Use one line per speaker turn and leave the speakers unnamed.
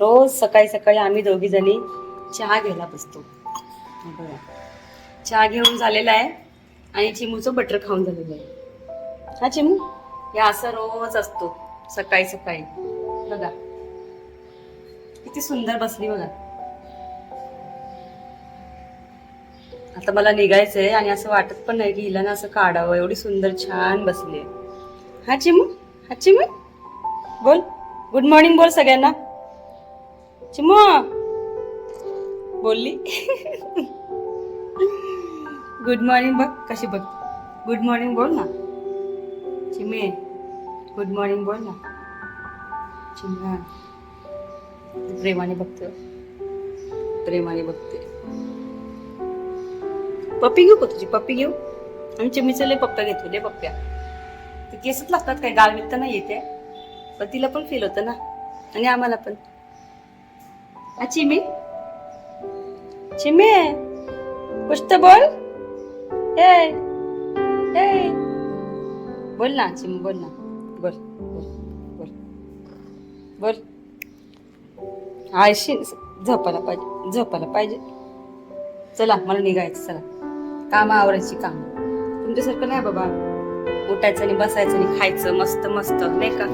रोज सकाळी सकाळी आम्ही दोघी जणी चहा घ्यायला बसतो. बघा. चहा घेऊन झालेला आहे आणि चिमूचं बटर खाऊन झालेलं आहे. हा चिमू? हे असं रोज असतो सकाळी सकाळी. बघा. किती सुंदर बसली बघा. आता मला निघायचंय आणि असं वाटत पण नाही की हिला ना असं काढावं. एवढी सुंदर छान बसली आहे. हा चिमू? हा चिमू? बोल. गुड मॉर्निंग बोल सगळ्यांना. चिमू बोलली. गुड मॉर्निंग बघ कशी बघ? गुड मॉर्निंग बोल ना. चिमे गुड मॉर्निंग बोल ना. चिमणा प्रेमाने बघतो प्रेमाने बघते पप्पी घेऊ का तुझी? पप्पी घेऊ? आणि चिमीचं लय पप्प्या घेतो लय पप्प्या. ते केसच लागतात काय? गाल विकता नाही येते. पण तिला पण फील होतं ना. आणि आम्हाला पण. चिमी? चिमी? कुछ तर बोल। ए ए। बोल ना चिमी बोल ना। बोल बोल बोल। बोल। आळशी झोपायला पाहिजे झोपायला पाहिजे. चला मला निघायचं चला. काम आवरायची काम. तुमच्यासारखं नाही बाबा. उठायचं आणि बसायचं आणि खायचं मस्त मस्त. नाही का?